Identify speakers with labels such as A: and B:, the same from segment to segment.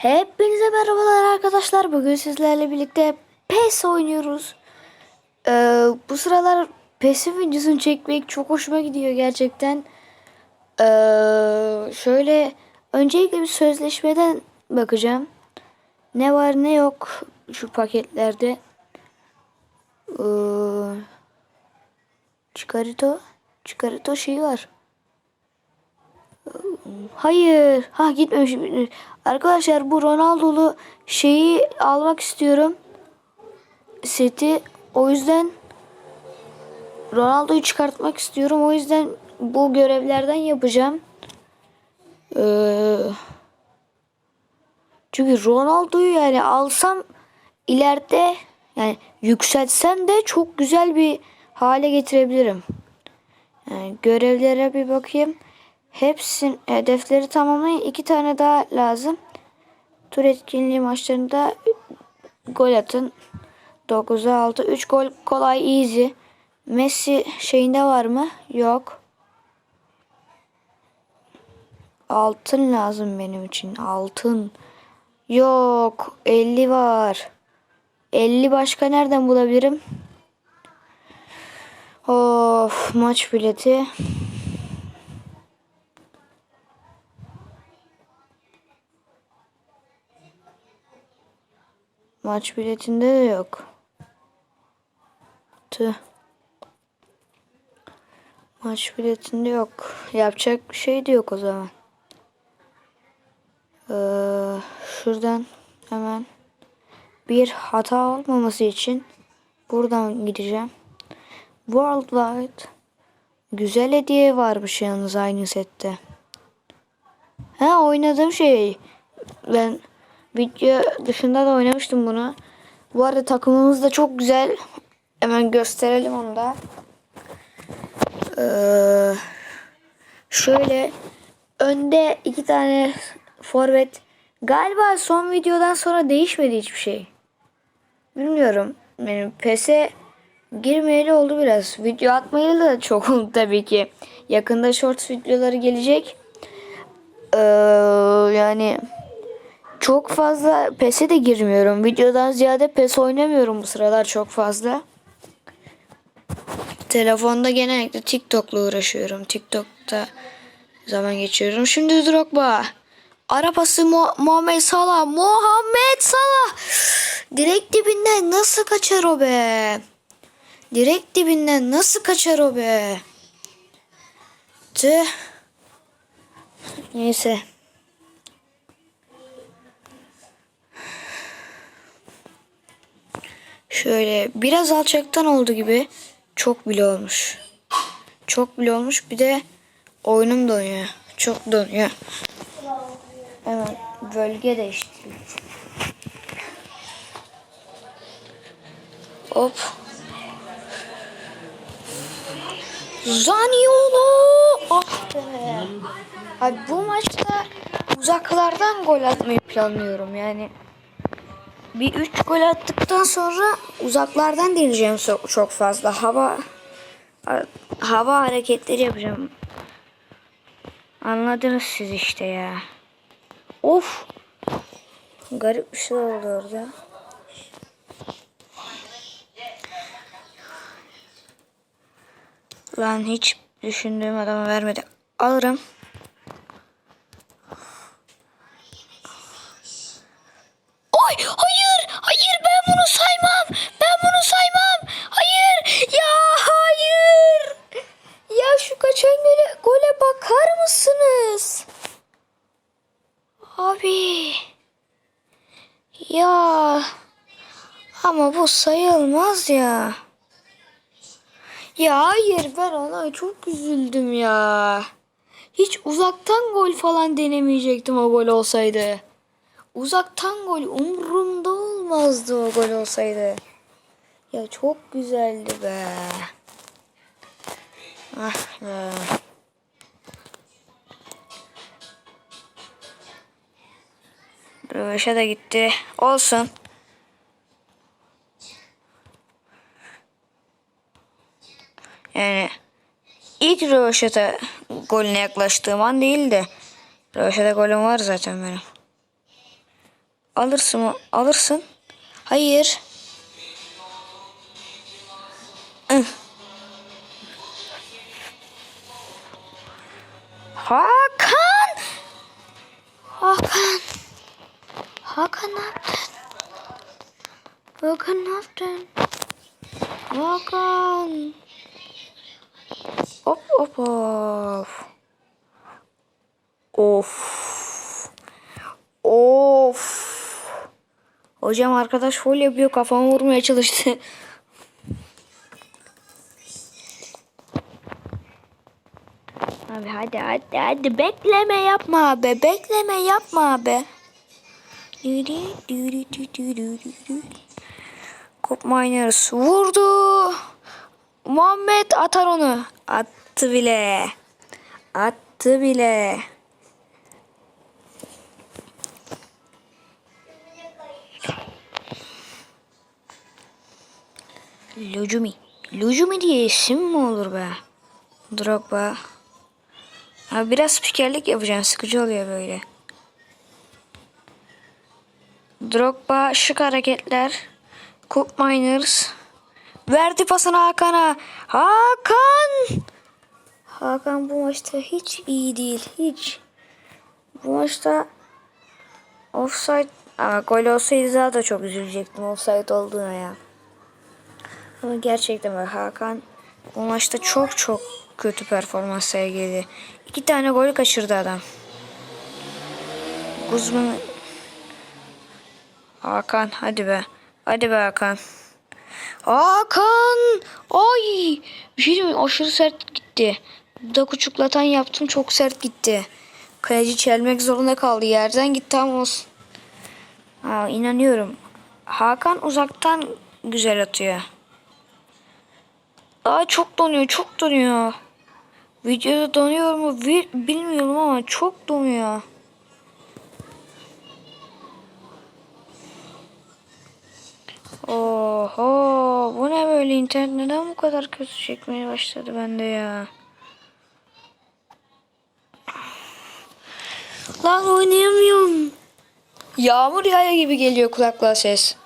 A: Hepinize merhabalar arkadaşlar. Bugün sizlerle birlikte PES oynuyoruz. Ee, bu sıralar PES'in videosunu çekmek çok hoşuma gidiyor gerçekten. Ee, şöyle öncelikle bir sözleşmeden bakacağım. Ne var ne yok şu paketlerde. Ee, Çıkarito. Çıkarito şeyi var. Hayır. Ha gitmemiş. Arkadaşlar bu Ronaldo'lu şeyi almak istiyorum. Seti. O yüzden Ronaldo'yu çıkartmak istiyorum. O yüzden bu görevlerden yapacağım. Ee, çünkü Ronaldo'yu yani alsam ileride yani yükseltsem de çok güzel bir hale getirebilirim. Yani görevlere bir bakayım. Hepsin hedefleri tamamlayın. İki tane daha lazım. Tur etkinliği maçlarında gol atın. 9'a 6. 3 gol kolay easy. Messi şeyinde var mı? Yok. Altın lazım benim için. Altın. Yok. 50 var. 50 başka nereden bulabilirim? Of maç bileti. Maç biletinde de yok. Tüh. Maç biletinde yok. Yapacak bir şey de yok o zaman. Ee, şuradan hemen bir hata olmaması için buradan gideceğim. Worldwide güzel hediye varmış yalnız aynı sette. Ha oynadığım şey. Ben video dışında da oynamıştım bunu. Bu arada takımımız da çok güzel. Hemen gösterelim onu da. Ee, şöyle önde iki tane forvet. Galiba son videodan sonra değişmedi hiçbir şey. Bilmiyorum. Benim PES'e girmeyeli oldu biraz. Video atmayalı da çok oldu tabii ki. Yakında shorts videoları gelecek. Ee, yani çok fazla PES'e de girmiyorum. Videodan ziyade PES oynamıyorum bu sıralar çok fazla. Telefonda genellikle TikTok'la uğraşıyorum. TikTok'ta zaman geçiriyorum. Şimdi Drogba. Arapası Mu- Muhammed Salah. Muhammed Salah. Direkt dibinden nasıl kaçar o be? Direkt dibinden nasıl kaçar o be? Tüh. Neyse. Şöyle biraz alçaktan oldu gibi. Çok bile olmuş. Çok bile olmuş. Bir de oyunum donuyor. Çok donuyor. Evet. Bölge değiştirdim. Hop. Zaniolo. Ah be. Abi bu maçta uzaklardan gol atmayı planlıyorum yani. Bir 3 gol attıktan sonra uzaklardan deneyeceğim çok fazla. Hava hava hareketleri yapacağım. Anladınız siz işte ya. Of. Garip bir şey oldu orada. Lan hiç düşündüğüm adama vermedi. Alırım. Oy hayır hayır ben bunu saymam. Ben bunu saymam. Hayır. Ya hayır. Ya şu kaçan gole, gole bakar mısınız? Abi. Ya. Ama bu sayılmaz ya. Ya hayır ben ona çok üzüldüm ya. Hiç uzaktan gol falan denemeyecektim o gol olsaydı. Uzaktan gol umurumda olmazdı o gol olsaydı. Ya çok güzeldi be. Ah be. Röveşe de gitti. Olsun. Yani ilk röveşata golüne yaklaştığım an değil de röveşata golüm var zaten benim. Alırsın o. Alırsın. Hayır. Hakan. Hakan. Hakan yaptın? Hakan yaptın? Hakan. Hop hop hop. Of. Hocam arkadaş full yapıyor kafamı vurmaya çalıştı. Abi hadi hadi hadi bekleme yapma abi bekleme yapma abi. Dürü, dürü, dürü, dürü. Cop Miners vurdu. Muhammed atar onu. Attı bile. Attı bile. Lujumi. Lujumi diye isim mi olur be? Drogba. Abi biraz spikerlik yapacağım. Sıkıcı oluyor böyle. Drogba şık hareketler. Cook Miners. Verdi pasını Hakan'a. Hakan! Hakan bu maçta hiç iyi değil. Hiç. Bu maçta offside Aa, gol olsaydı daha da çok üzülecektim offside olduğuna ya. Ama gerçekten bak Hakan bu maçta çok çok kötü performans sergiledi. İki tane gol kaçırdı adam. Guzman Hakan hadi be. Hadi be Hakan. Hakan! Ay! Bir şey diyeyim? Aşırı sert gitti. Da kuçuklatan yaptım çok sert gitti. Kaleci çelmek zorunda kaldı. Yerden gitti ama olsun. Ha, inanıyorum. Hakan uzaktan güzel atıyor. Aa çok donuyor, çok donuyor. Videoda donuyor mu Bi- bilmiyorum ama çok donuyor. Oho bu ne böyle internet neden bu kadar kötü çekmeye başladı bende ya. Lan oynayamıyorum. Yağmur yağıyor gibi geliyor kulaklığa ses.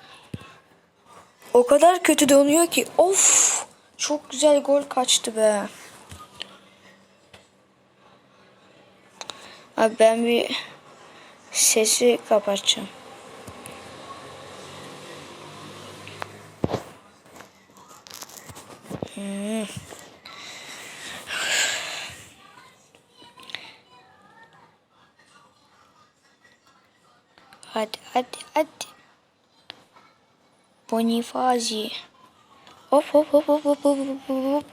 A: O kadar kötü donuyor ki. Of. Çok güzel gol kaçtı be. Abi ben bir sesi kapatacağım. Hadi hadi hadi. Bonifazi. Hop hop hop hop hop hop hop.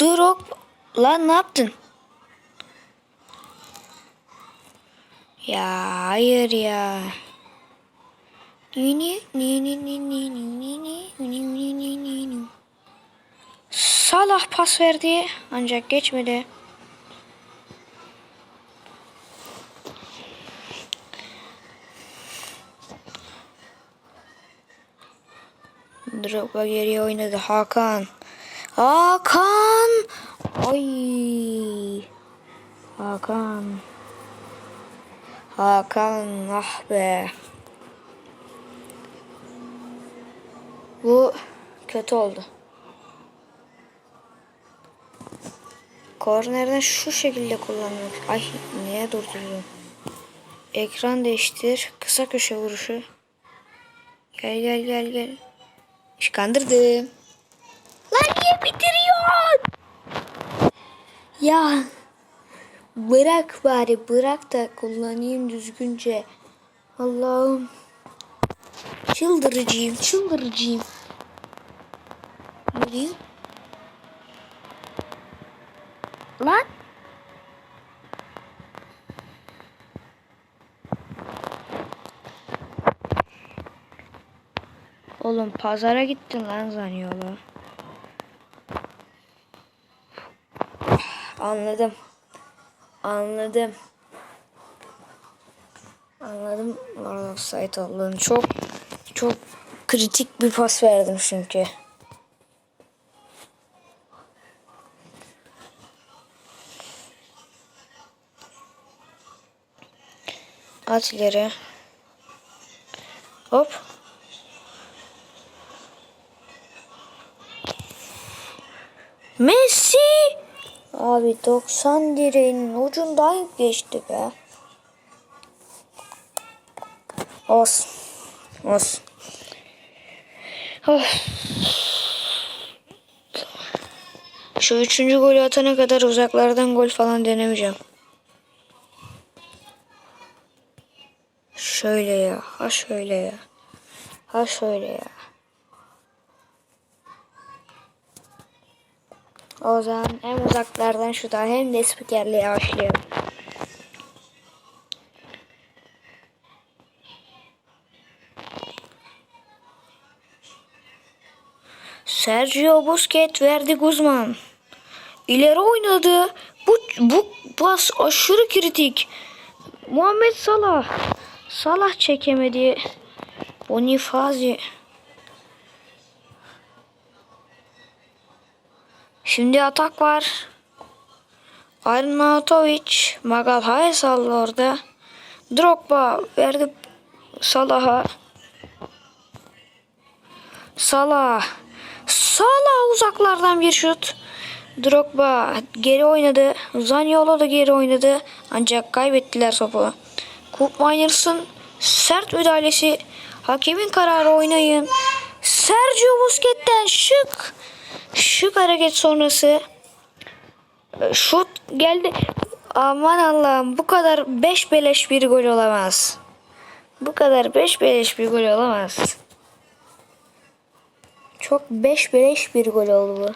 A: Dur hop. Lan ne yaptın? Ya hayır ya. Nini nini nini nini nini nini nini Salah pas verdi ancak geçmedi. Drogba geriye oynadı. Hakan. Hakan. Ay. Hakan. Hakan. Ah be. Bu kötü oldu. Kornerden şu şekilde kullanmak. Ay niye durdurdum? Ekran değiştir. Kısa köşe vuruşu. Gel gel gel gel. Işkandırdım. Lan niye bitiriyorsun? Ya bırak bari bırak da kullanayım düzgünce. Allah'ım. Çıldırıcıyım çıldırıcıyım. Yürüyün. Lan. Oğlum pazara gittin lan Zaniolo. Anladım. Anladım. Anladım. Orada offside olduğunu. Çok çok kritik bir pas verdim çünkü. At ileri. Hop. Messi! Abi 90 direğinin ucundan geçti be. Olsun. Olsun. Of. Şu üçüncü golü atana kadar uzaklardan gol falan denemeyeceğim. Şöyle ya. Ha şöyle ya. Ha şöyle ya. O zaman hem uzaklardan şuradan hem de spikerliğe başlayalım. Sergio Busquets verdi Guzman. İleri oynadı. Bu, bu pas aşırı kritik. Muhammed Salah. Salah çekemedi. Bonifazi. Şimdi atak var. Arnautovic. Magalhaes saldı orada. Drogba verdi Salah'a. Salah. Salah uzaklardan bir şut. Drogba geri oynadı. Zaniolo da geri oynadı. Ancak kaybettiler topu. Kurt Myers'ın sert müdahalesi. Hakemin kararı oynayın. Sergio Busquets'ten şık. Şık hareket sonrası. e, Şut geldi. Aman Allah'ım bu kadar 5 beleş bir gol olamaz. Bu kadar 5 beleş bir gol olamaz. Çok 5 beleş bir gol oldu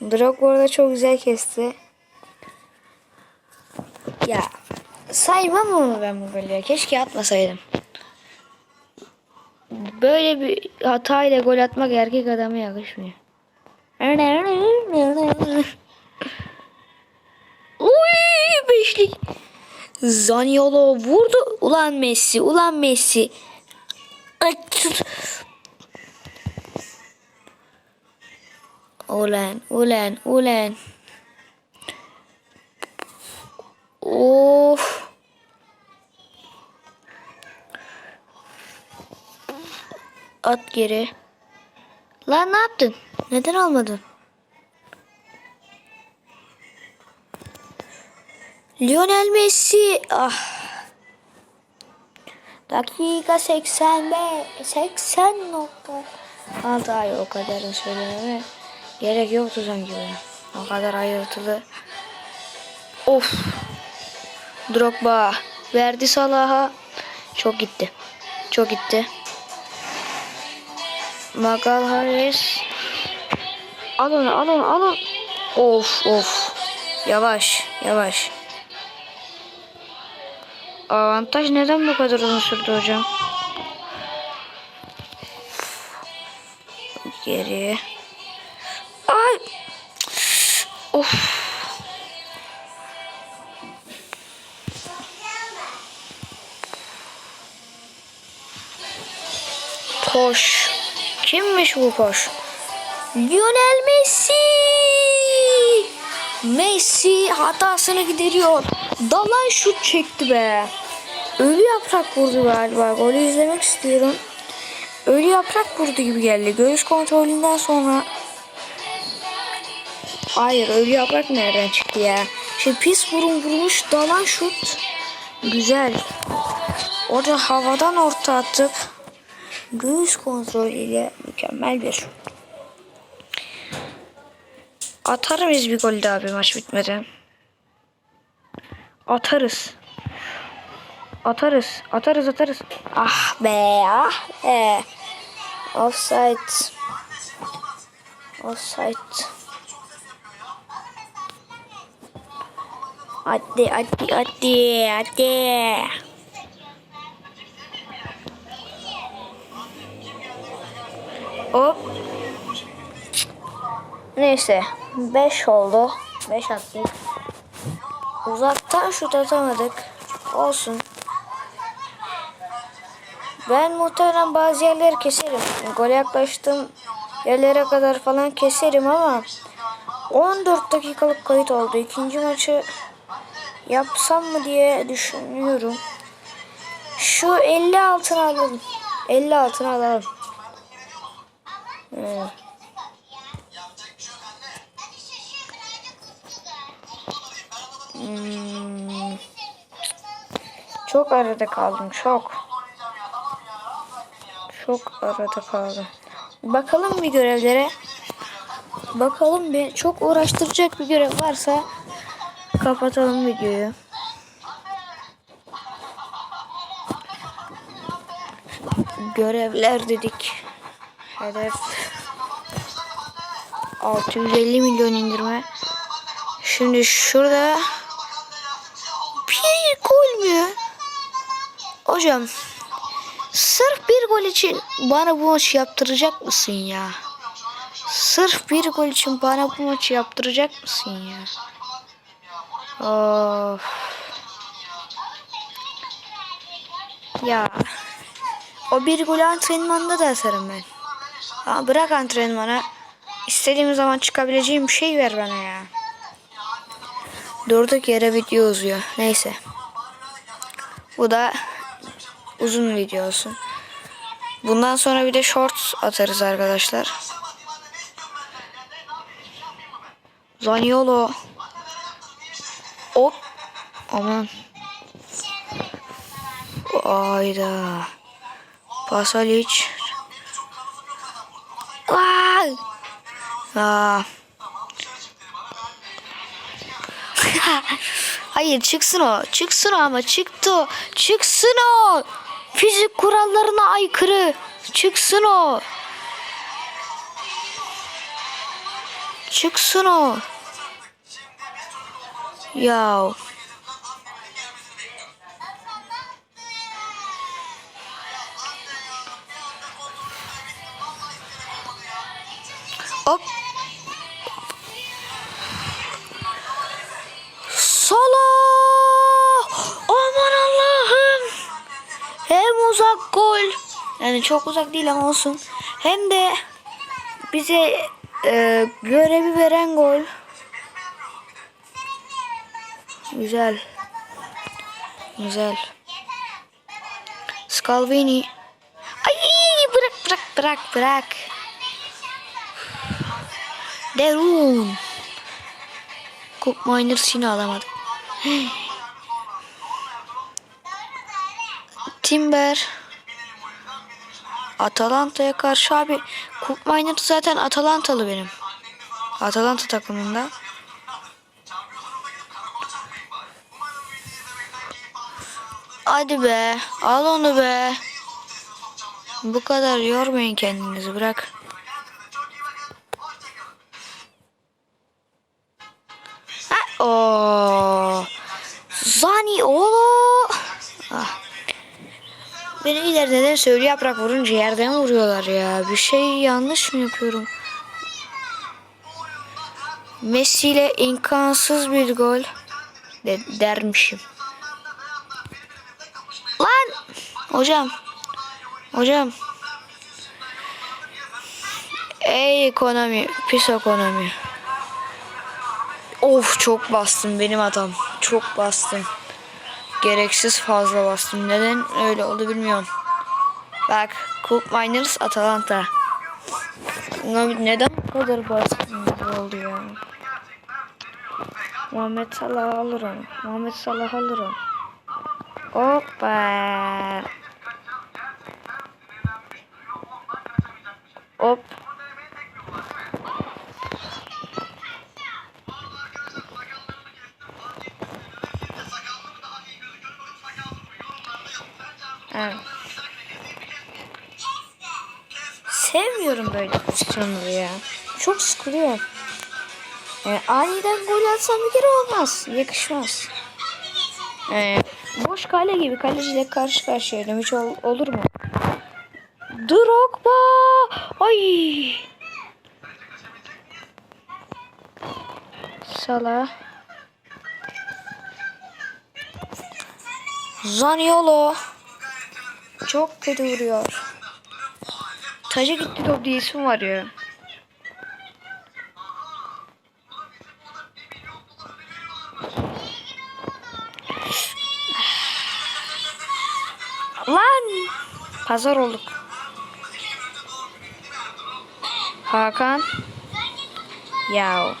A: bu. Drogba orada çok güzel kesti. Ya saymam onu ben bu golü. Keşke atmasaydım. Böyle bir hatayla gol atmak erkek adama yakışmıyor. Uy beşlik. Zaniolo vurdu. Ulan Messi, ulan Messi. Ulan, ulan, ulan. Of. At geri. Lan ne yaptın? Neden almadın? Lionel Messi. Ah. Dakika 85. 80 nokta. Altı ay o kadar söylememe gerek yoktu sanki be. O kadar ayrıntılı. Of. Drogba verdi Salah'a. Çok gitti. Çok gitti. Magalhaes. Al onu al onu al onu. Of of. Yavaş yavaş. Avantaj neden bu kadar uzun sürdü hocam? Geri. Ay. Of. Koş. Kimmiş bu koş? Lionel Messi. Messi hatasını gideriyor. Dalan şut çekti be. Ölü yaprak vurdu galiba. Golü izlemek istiyorum. Ölü yaprak vurdu gibi geldi. Göğüs kontrolünden sonra. Hayır ölü yaprak nereden çıktı ya? Şey pis burun vurmuş dalan şut. Güzel. Orada havadan orta atıp göğüs kontrolüyle mükemmel bir. Atar mıyız bir gol daha bir maç bitmeden? Atarız. Atarız. Atarız atarız. Ah be ah be. Offside. Offside. Hadi hadi hadi hadi. Hop. Neyse. 5 oldu. 5 attık. Uzaktan şut atamadık. Olsun. Ben muhtemelen bazı yerleri keserim. Gol yaklaştığım yerlere kadar falan keserim ama 14 dakikalık kayıt oldu. İkinci maçı yapsam mı diye düşünüyorum. Şu 50 altın alalım. 50 altın alalım. Hmm. Çok arada kaldım çok. Çok arada kaldım. Bakalım bir görevlere. Bakalım bir çok uğraştıracak bir görev varsa kapatalım videoyu. Görevler dedik. Hedef 650 milyon indirme. Şimdi şurada bir gol mü? Hocam sırf bir gol için bana bu maçı yaptıracak mısın ya? Sırf bir gol için bana bu maçı yaptıracak mısın ya? Of. Ya. O bir gol antrenmanda da atarım ben. Ha, bırak antrenmana. İstediğim zaman çıkabileceğim bir şey ver bana ya. Durduk yere video uzuyor. Neyse. Bu da uzun video olsun. Bundan sonra bir de shorts atarız arkadaşlar. Zaniolo. Hop. Aman. Ayda. Pasalic. Vay. Aa. Hayır çıksın o. Çıksın o ama çıktı o. Çıksın o. Fizik kurallarına aykırı. Çıksın o. Çıksın o. Ya. Yani çok uzak değil ama olsun. Hem de bize e, görevi veren gol. Güzel. Güzel. Scalvini. Ay bırak bırak bırak bırak. Derun. Cup Miners yine alamadık. Timber. Atalanta'ya karşı abi Cup Miners zaten Atalantalı benim. Atalanta takımında. Hadi be. Al onu be. Bu kadar yormayın kendinizi bırak. De söylü yaprak vurunca yerden vuruyorlar ya. Bir şey yanlış mı yapıyorum? Messi ile imkansız bir gol de dermişim. Lan! Hocam. Hocam. Ey ekonomi. Pis ekonomi. Of çok bastım benim adam. Çok bastım. Gereksiz fazla bastım. Neden öyle oldu bilmiyorum. Bak. Coop Miners Atalanta. Neden bu kadar bastım oldu ya? Muhammed Salah alır onu. Muhammed Salah alır onu. Hoppa. Hop. Çok sıkılıyor. Yani aniden gol atsam bir kere olmaz. Yakışmaz. Ee, boş kale gibi kaleciyle karşı karşıyaydım. Hiç ol- olur mu? Drogba! Ay! Salah. Zaniolo. Çok kötü vuruyor. Taca gitti top diye isim var ya. Pazar olduk. Hakan. Yav.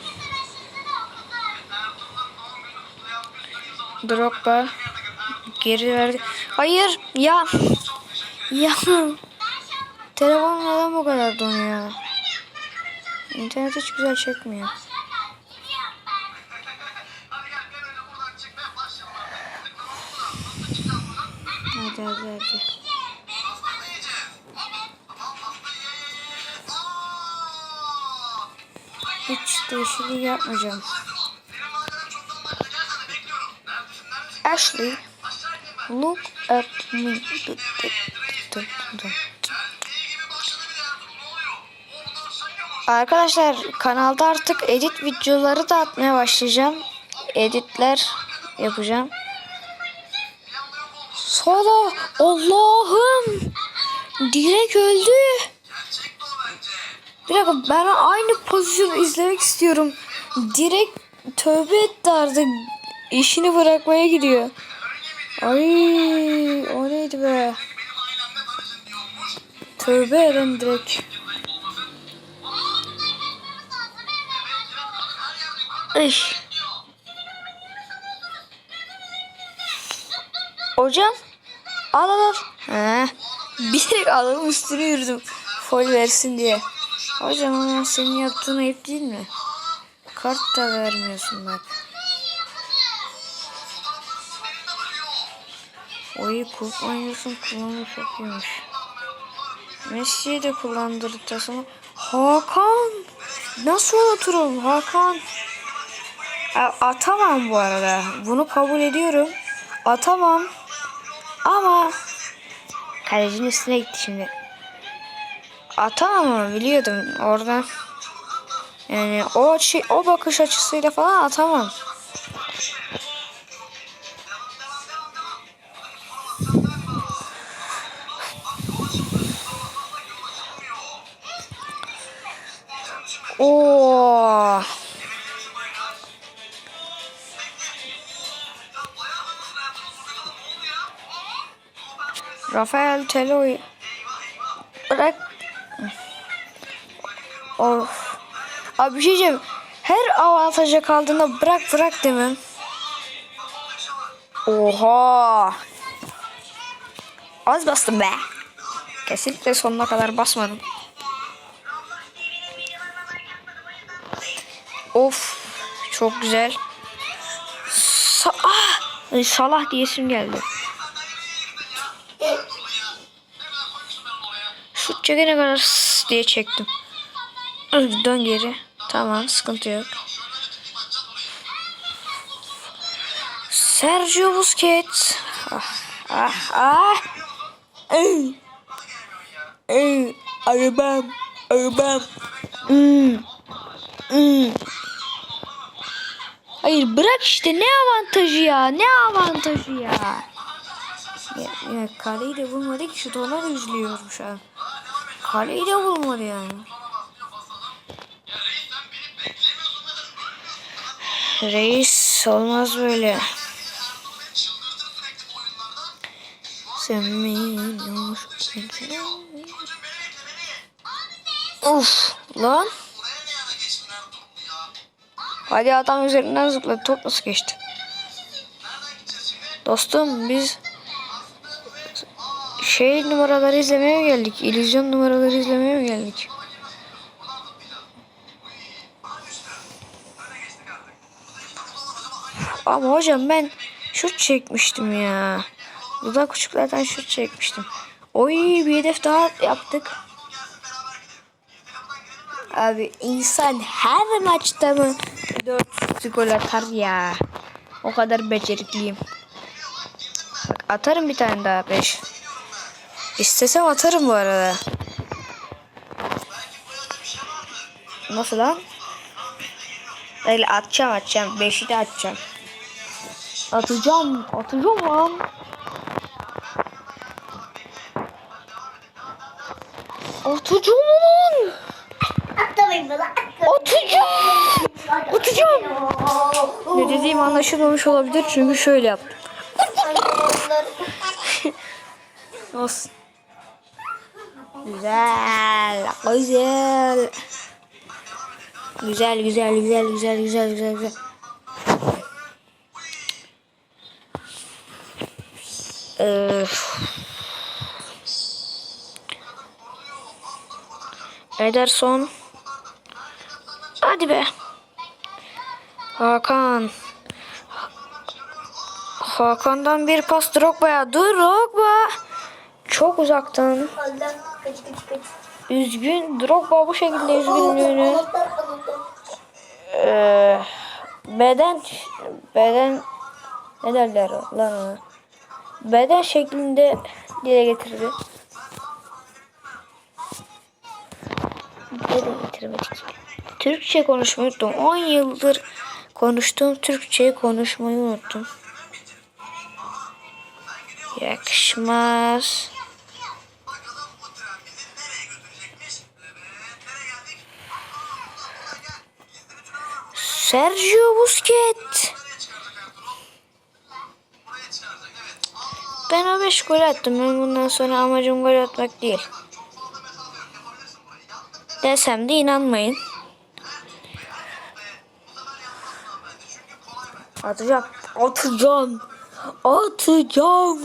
A: Drogba. Geri verdi. Hayır ya. Ya. Telefon neden bu kadar donuyor? İnternet hiç güzel çekmiyor. Hadi hadi hadi. Hiç değişiklik yapmayacağım. Ashley, look at me. Arkadaşlar kanalda artık edit videoları da atmaya başlayacağım. Editler yapacağım. Solo Allah'ım direkt öldü. Bir dakika ben aynı pozisyonu izlemek istiyorum. Direkt tövbe etti artık. İşini bırakmaya gidiyor. Ay o neydi be? Tövbe eden direkt. Iş. Hocam al al al. Bir adamın üstüne yürüdüm. Fol versin diye. Hocam ama senin yaptığın ayıp değil mi? Kart da vermiyorsun bak. Oyu kullanıyorsun kullanımı çok iyiymiş. Messi'yi de kullandırdırsın. Hakan! Nasıl unuturum Hakan? Atamam bu arada. Bunu kabul ediyorum. Atamam. Ama kalecinin üstüne gitti şimdi. Atamam ama biliyordum oradan. Yani o şey, o bakış açısıyla falan atamam. Oo. Rafael Telo'yu bırak. Of. Abi bir şey diyeceğim. Her avantaja kaldığında bırak bırak demem. Oha. Az bastım be. Kesinlikle sonuna kadar basmadım. Of. Çok güzel. Sa ah! Salah diyesim geldi. Şut çekene kadar diye çektim. Dön geri. Tamam sıkıntı yok. Sergio Busquets. Ah ah ah. Ey. Ey. Arabam. Arabam. Hmm. Hmm. Hayır bırak işte ne avantajı ya ne avantajı ya. Ya, ya kaleyi de bulmadı ki şu da üzülüyorum şu an. Kaleyi de bulmadı yani. Reis olmaz böyle. Uf lan. Hadi adam üzerinden zıpladı. Top nasıl geçti? Dostum biz şey numaraları izlemeye mi geldik? İllüzyon numaraları izlemeye mi geldik? Ama hocam ben şut çekmiştim ya. Dudak küçüklerden şut çekmiştim. Oy bir hedef daha yaptık. Abi insan her maçta mı 4 gol atar ya. O kadar becerikliyim. Bak atarım bir tane daha 5. İstesem atarım bu arada. Nasıl lan? Öyle atacağım atacağım. 5'i de atacağım. Atacağım. Atacağım lan. Atacağım lan.
B: Atlamayın bana.
A: Atacağım. Atacağım. Ne dediğim anlaşılmamış olabilir çünkü şöyle yaptım. Olsun. Güzel. Güzel. Güzel güzel güzel güzel güzel güzel güzel. Ederson. Hadi be. Hakan. Hakan'dan bir pas Drogba'ya. Drogba. Çok uzaktan. Üzgün. Drogba bu şekilde üzgünlüğünü. Ee, beden beden ne derler lan ona? Beden şeklinde dile getirdi. Dile getirmedik. Türkçe konuşmayı unuttum. 10 yıldır konuştuğum Türkçeyi konuşmayı unuttum. Yakışmaz. Sergio Busquets. Ben o 5 gol attım. Ben bundan sonra amacım gol atmak değil. Desem de inanmayın. Atacağım. Atacağım. Atacağım.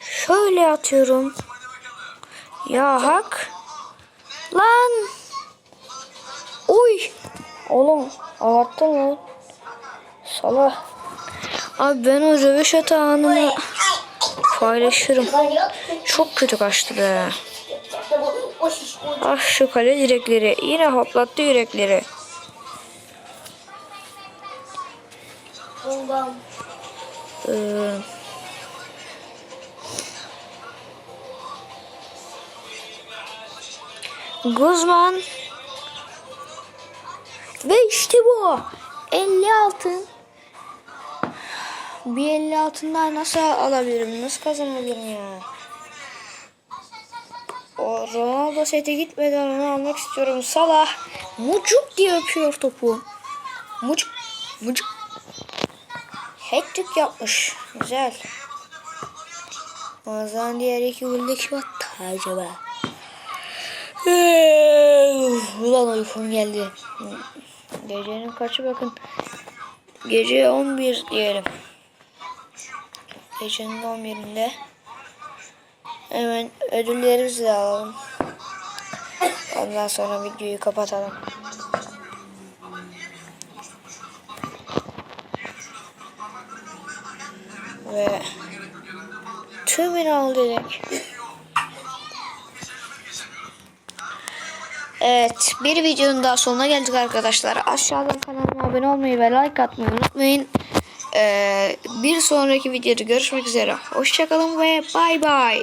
A: Şöyle atıyorum. Ya hak. Lan. Oğlum abarttın lan. Salah. Abi ben o röveşata anını paylaşırım. Çok kötü kaçtı be. Ah şu kale direkleri. Yine hoplattı yürekleri. Ee, Guzman ve işte bu. 50 altın bir 50 altından nasıl alabilirim? Nasıl kazanabilirim ya? O Ronaldo sete gitmeden onu almak istiyorum. Salah. Mucuk diye öpüyor topu. Mucuk mucuk. Hat-trick yapmış. Güzel. O zaman diğer iki golde kim attı acaba? Ulan uykum geldi. Gecenin kaçı bakın. Gece 11 diyelim. Gecenin 11'inde. Hemen ödüllerimizi de alalım. Ondan sonra videoyu kapatalım. Ve tümünü al. Evet bir videonun daha sonuna geldik arkadaşlar. Aşağıdan kanalıma abone olmayı ve like atmayı unutmayın. Ee, bir sonraki videoda görüşmek üzere. Hoşçakalın ve bay bay.